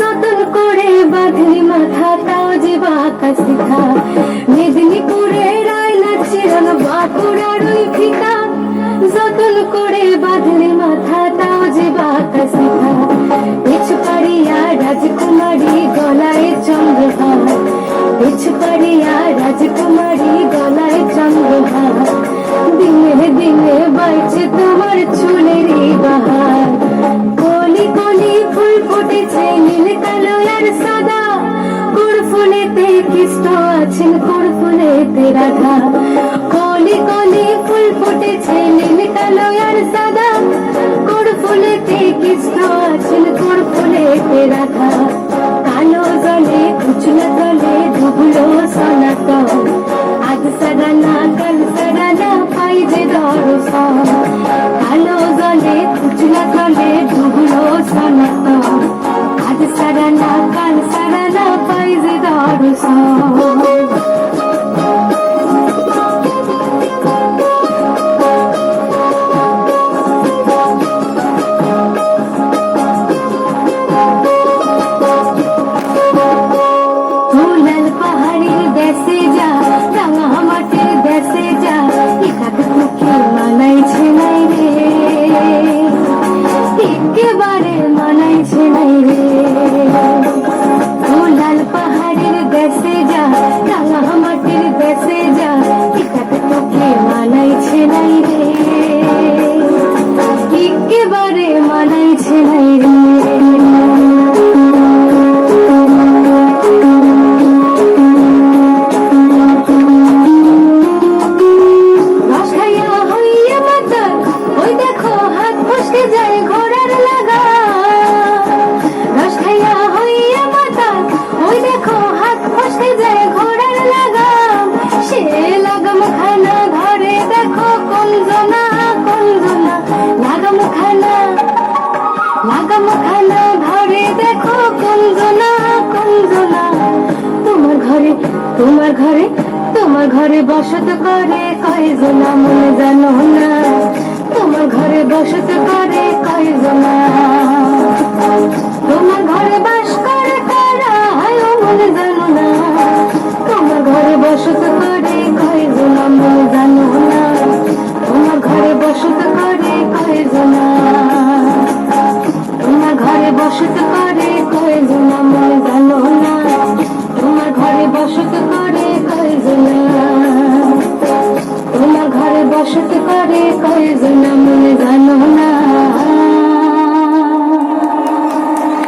যতন করে বাঁধলি মাথা, তাও যে বাঁকা শিখা। মেদিনীপুরে রায়না চিরন বাঁকুড়ার ওই ফিকা যতন করে বাঁধলি মাথা, তাও যে বাঁকা শিখা। পিছু পাড়িয়া রাজকুমারী গলায় চন্দ্রভা পিছু পাড়িয়া রাজকুমারী গলায় চন্দ্রভা দিনে দিনে বাইছে তোমার চুল। পিষ্ট আছেন ফুল ফুলেতে রাধা। কলি কলি ফুল ফুটেছে নীল কালো আর সাদা। কোর ফুলেতে কৃষ্ণ আছেন কোর ফুলেতে রাধা। কালো জলে কুচলা জলে লাগাম খানা ঘরে দেখো কঞ্জনা কঞ্জনা। তোমার ঘরে তোমার ঘরে তোমার ঘরে বসত করে কয়জনা, মনে জানো না। তোমার ঘরে বসত করে কয়জনা। তোমার ঘরে करे कोई जुनम